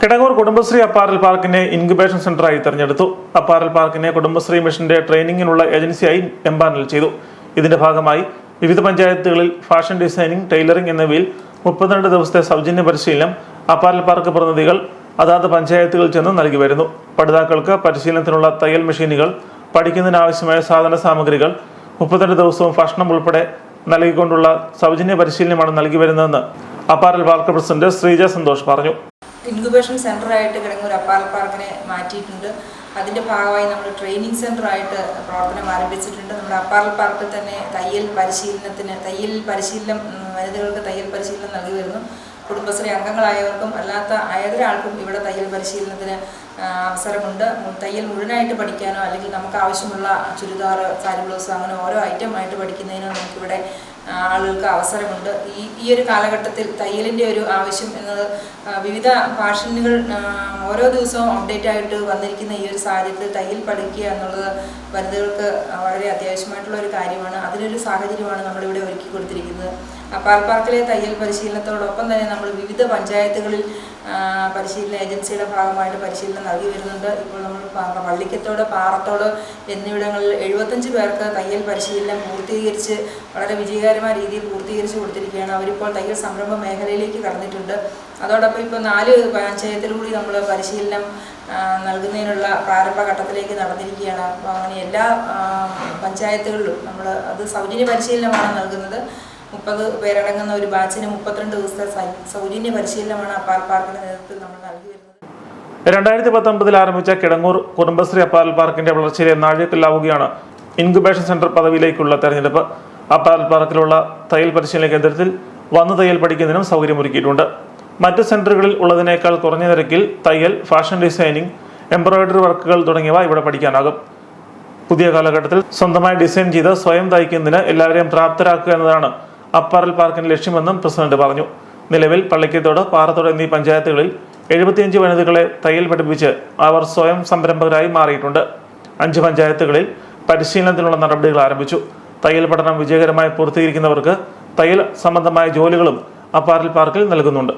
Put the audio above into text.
Kidangoor Kudumbashree apparel പാർക്കിനെ incubation സെന്ററായി തെരഞ്ഞെടുത്തു. അപ്പാരൽ പാർക്കിനെ കുടുംബശ്രീ മിഷന്റെ ട്രെയിനിങ്ങിനുള്ള ഏജൻസിയായി എംപാനൽ ചെയ്തു. ഇതിന്റെ ഭാഗമായി വിവിധ പഞ്ചായത്തുകളിൽ ഫാഷൻ ഡിസൈനിങ് ടൈലറിംഗ് എന്നിവയിൽ മുപ്പത്തിരണ്ട് ദിവസത്തെ സൗജന്യ പരിശീലനം അപ്പാരൽ പാർക്ക് പ്രതിനിധികൾ അതാത് പഞ്ചായത്തുകളിൽ ചെന്ന് നൽകി വരുന്നു. പഠിതാക്കൾക്ക് പരിശീലനത്തിനുള്ള തയ്യൽ മെഷീനുകൾ പഠിക്കുന്നതിനാവശ്യമായ സാധന സാമഗ്രികൾ മുപ്പത്തിരണ്ട് ദിവസവും ഭക്ഷണം ഉൾപ്പെടെ നൽകിക്കൊണ്ടുള്ള സൗജന്യ പരിശീലനമാണ് നൽകി വരുന്നതെന്ന് apparel park president Sreeja Santhosh പറഞ്ഞു. ഇൻക്യുബേഷൻ സെന്ററായിട്ട് കിടങ്ങൂർ അപ്പാൽ പാർക്കിനെ മാറ്റിയിട്ടുണ്ട്. അതിന്റെ ഭാഗമായി നമ്മൾ ട്രെയിനിങ് സെന്ററായിട്ട് പ്രവർത്തനം ആരംഭിച്ചിട്ടുണ്ട്. നമ്മുടെ അപ്പാൽ പാർക്കിൽ തന്നെ തയ്യൽ പരിശീലനത്തിന് തയ്യൽ പരിശീലനം വനിതകൾക്ക് തയ്യൽ പരിശീലനം നൽകി വരുന്നു. കുടുംബശ്രീ അംഗങ്ങളായവർക്കും അല്ലാത്ത ഏതൊരാൾക്കും ഇവിടെ തയ്യൽ പരിശീലനത്തിന് അവസരമുണ്ട്. തയ്യൽ മുഴുവനായിട്ട് പഠിക്കാനോ അല്ലെങ്കിൽ നമുക്ക് ആവശ്യമുള്ള ചുരിദാർ സാരി ബ്ലൗസ് അങ്ങനെ ഓരോ ഐറ്റം ആയിട്ട് പഠിക്കുന്നതിനോ നമുക്കിവിടെ ആളുകൾക്ക് അവസരമുണ്ട്. ഈ ഈ ഒരു കാലഘട്ടത്തിൽ തയ്യലിന്റെ ഒരു ആവശ്യം എന്നത് വിവിധ ഫാഷനുകൾ ഓരോ ദിവസവും അപ്ഡേറ്റ് ആയിട്ട് വന്നിരിക്കുന്ന ഈ ഒരു സാഹചര്യത്തിൽ തയ്യൽ പഠിക്കുക എന്നുള്ളത് വനിതകൾക്ക് വളരെ അത്യാവശ്യമായിട്ടുള്ള ഒരു കാര്യമാണ്. അതിനൊരു സാഹചര്യമാണ് നമ്മളിവിടെ ഒരുക്കി കൊടുത്തിരിക്കുന്നത്. അപ്പാൽ പാർക്കിലെ തയ്യൽ പരിശീലനത്തോടൊപ്പം തന്നെ നമ്മൾ വിവിധ പഞ്ചായത്തുകളിൽ പരിശീലന ഏജൻസിയുടെ ഭാഗമായിട്ട് പരിശീലനം നൽകി വരുന്നുണ്ട്. ഇപ്പോൾ നമ്മൾ വള്ളിക്കത്തോട് പാറത്തോട് എന്നിവിടങ്ങളിൽ എഴുപത്തഞ്ച് പേർക്ക് തയ്യൽ പരിശീലനം പൂർത്തീകരിച്ച് വളരെ വിജയകരമായ രീതിയിൽ പൂർത്തീകരിച്ച് കൊടുത്തിരിക്കുകയാണ്. അവരിപ്പോൾ തയ്യൽ സംരംഭ മേഖലയിലേക്ക് കടന്നിട്ടുണ്ട്. അതോടൊപ്പം ഇപ്പോൾ നാല് പഞ്ചായത്തിലൂടെ നമ്മൾ പരിശീലനം നൽകുന്നതിനുള്ള പ്രാരംഭ ഘട്ടത്തിലേക്ക് നടന്നിരിക്കുകയാണ്. അപ്പോൾ അങ്ങനെ എല്ലാ പഞ്ചായത്തുകളിലും നമ്മൾ അത് സൗജന്യ പരിശീലനമാണ് നൽകുന്നത്. മുപ്പത് പേരടങ്ങുന്ന ഒരു ബാച്ചിന് മുപ്പത്തിരണ്ട് ദിവസത്തെ സൗജന്യ പരിശീലനമാണ് അപ്പാൽ പാർക്കിന്റെ നേതൃത്വത്തിൽ നമ്മൾ നൽകി വരുന്നത്. രണ്ടായിരത്തി പത്തൊമ്പതിൽ ആരംഭിച്ച കിടങ്ങൂർ കുടുംബശ്രീ അപ്പാൽ പാർക്കിന്റെ വളർച്ചയിലെ നാഴികക്കല്ലാവുകയാണ് ഇൻക്യുബേഷൻ സെന്റർ പദവിയിലേക്കുള്ള തെരഞ്ഞെടുപ്പ്. അപ്പാൽ പാർക്കിലുള്ള തയ്യൽ പരിശീലന കേന്ദ്രത്തിൽ വന്ന് തയ്യൽ പഠിക്കുന്നതിനും സൗകര്യമൊരുക്കിയിട്ടുണ്ട്. മറ്റ് സെന്ററുകളിൽ ഉള്ളതിനേക്കാൾ കുറഞ്ഞ നിരക്കിൽ തയ്യൽ ഫാഷൻ ഡിസൈനിങ് എംബ്രോയിഡറി വർക്കുകൾ തുടങ്ങിയവ ഇവിടെ പഠിക്കാനാകും. പുതിയ കാലഘട്ടത്തിൽ സ്വന്തമായി ഡിസൈൻ ചെയ്ത് സ്വയം തയ്ക്കുന്നതിന് എല്ലാവരെയും പ്രാപ്തരാക്കുക എന്നതാണ് അപ്പാറൽ പാർക്കിന്റെ ലക്ഷ്യമെന്നും പ്രസിഡന്റ് പറഞ്ഞു. നിലവിൽ പള്ളിക്കത്തോട് പാറത്തോട് എന്നീ പഞ്ചായത്തുകളിൽ എഴുപത്തിയഞ്ച് വനിതകളെ തയ്യൽ പഠിപ്പിച്ച് അവർ സ്വയം സംരംഭകരായി മാറിയിട്ടുണ്ട്. അഞ്ച് പഞ്ചായത്തുകളിൽ പരിശീലനത്തിനുള്ള നടപടികൾ ആരംഭിച്ചു. തയ്യൽ പഠനം വിജയകരമായി പൂർത്തീകരിക്കുന്നവർക്ക് തയ്യൽ സംബന്ധമായ ജോലികളും അപ്പാറൽ പാർക്കിൽ നൽകുന്നുണ്ട്.